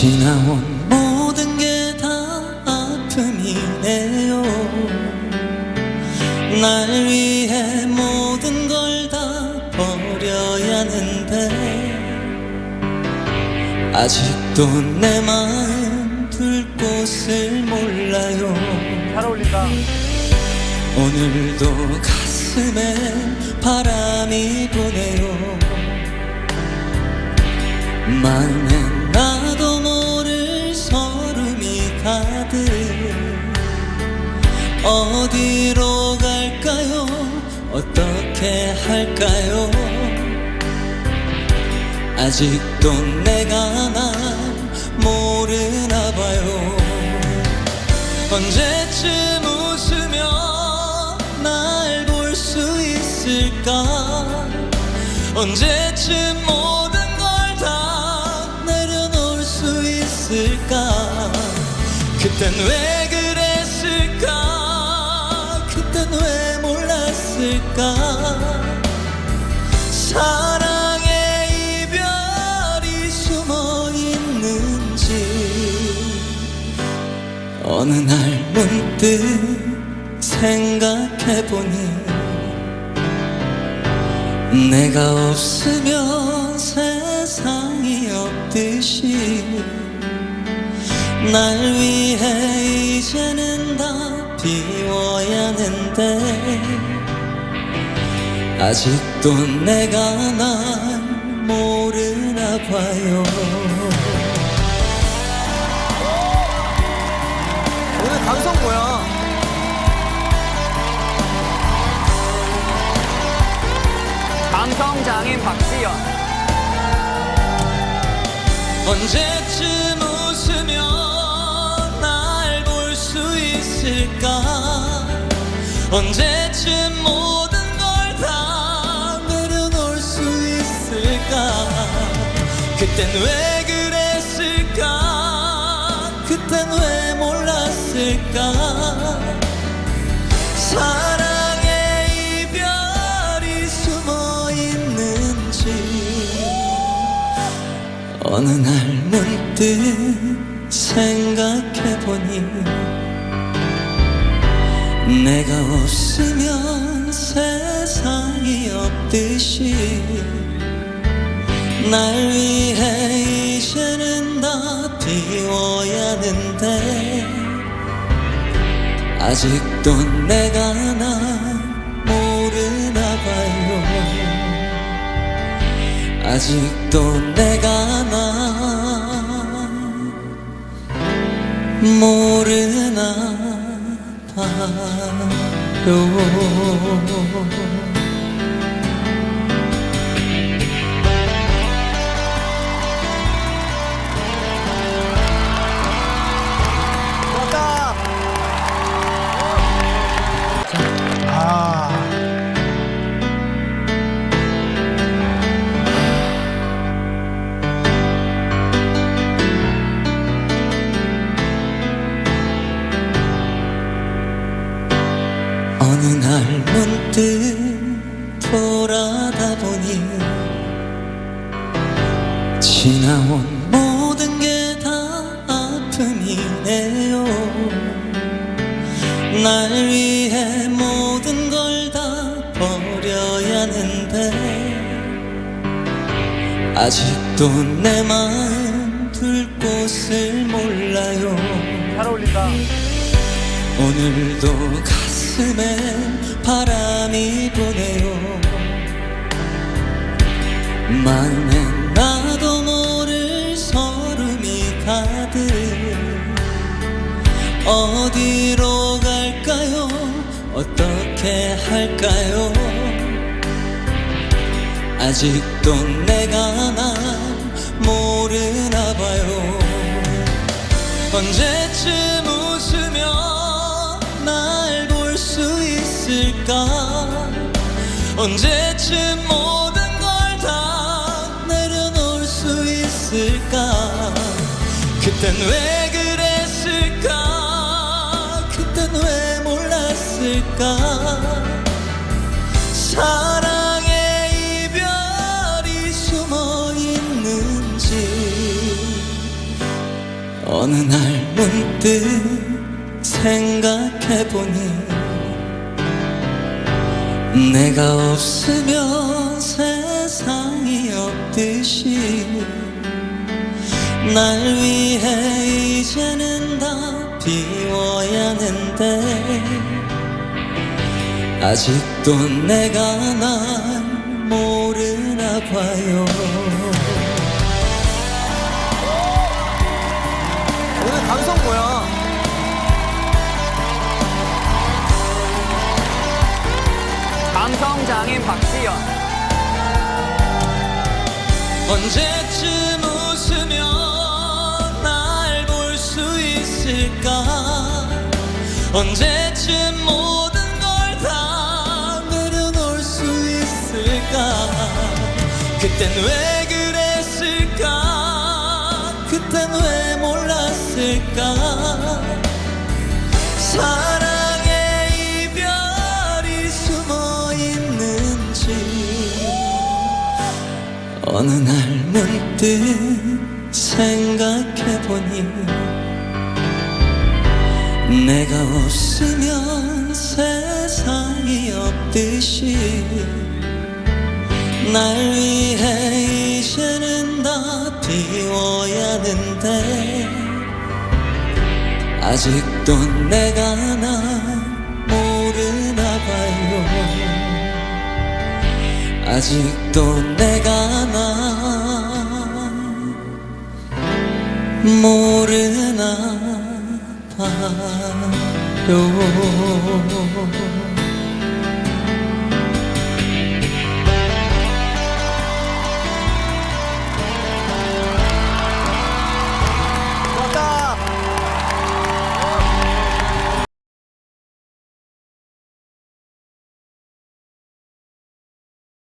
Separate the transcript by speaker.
Speaker 1: 지나온 모든 게 다 아픔이네요. 날 위해 모든 걸 다 버려야 하는데 아직도 내 마음 둘 곳을 몰라요.
Speaker 2: 잘 어울린다.
Speaker 1: 오늘도 가슴에 바람이 부네요. 마음 어떻게 할까요? 아직도 내가 날 모르나 봐요. 언제쯤 웃으며 날 볼 수 있을까? 언제쯤 모든 걸 다 내려놓을 수 있을까? 그땐 왜 그랬을까? 그땐 왜 몰랐을까? 사랑의 이별이 숨어 있는지 어느 날 문득 생각해보니 내가 없으면 세상이 없듯이 날 위해 이제는 다 비워야 하는데 아직도 내가 날 모르나 봐요
Speaker 2: 오늘 감성 뭐야? 감성 장인 박지현.
Speaker 1: 언제쯤 웃으며 날 볼 수 있을까 언제쯤 모든 그땐 왜 그랬을까? 그땐 왜 몰랐을까? 사랑의 이별이 숨어 있는지 어느 날 문득 생각해보니 내가 없으면 세상이 없듯이 날 위해 이제는 다 비워야 하는데 아직도 내가 날 모르나 봐요. 아직도 내가 나 모르나 봐요 지나온 모든 게 다 아픔이네요. 날 위해 모든 걸 다 버려야 하는데 아직도 내 마음 둘 곳을 몰라요.
Speaker 2: 잘 어울린다.
Speaker 1: 오늘도 가슴에 바람이 부네요. 마음엔 어디로 갈까요? 어떻게 할까요? 아직도 내가 날 모르나 봐요. 언제쯤 웃으며 날 볼 수 있을까? 언제쯤 모든 걸 다 내려놓을 수 있을까? 그땐 왜 몰랐을까? 사랑의 이별이 숨어 있는지 어느 날 문득 생각해보니 내가 없으면 세상이 없듯이 날 위해 이제는 다 비워야 하는데 아직도 내가 날 모르나 봐요
Speaker 2: 오늘 감성 뭐야? 감성 장인 박지현.
Speaker 1: 언제쯤 웃으며 날볼 수 있을까 언제 왜 그랬을까? 그땐 왜 몰랐을까? 사랑의 이별이 숨어 있는지 어느 날 문득 생각해보니 내가 없으면 세상이 없듯이 날 위해 이제는 다 비워야 하는데 아직도 내가 나 모르나 봐요. 아직도 내가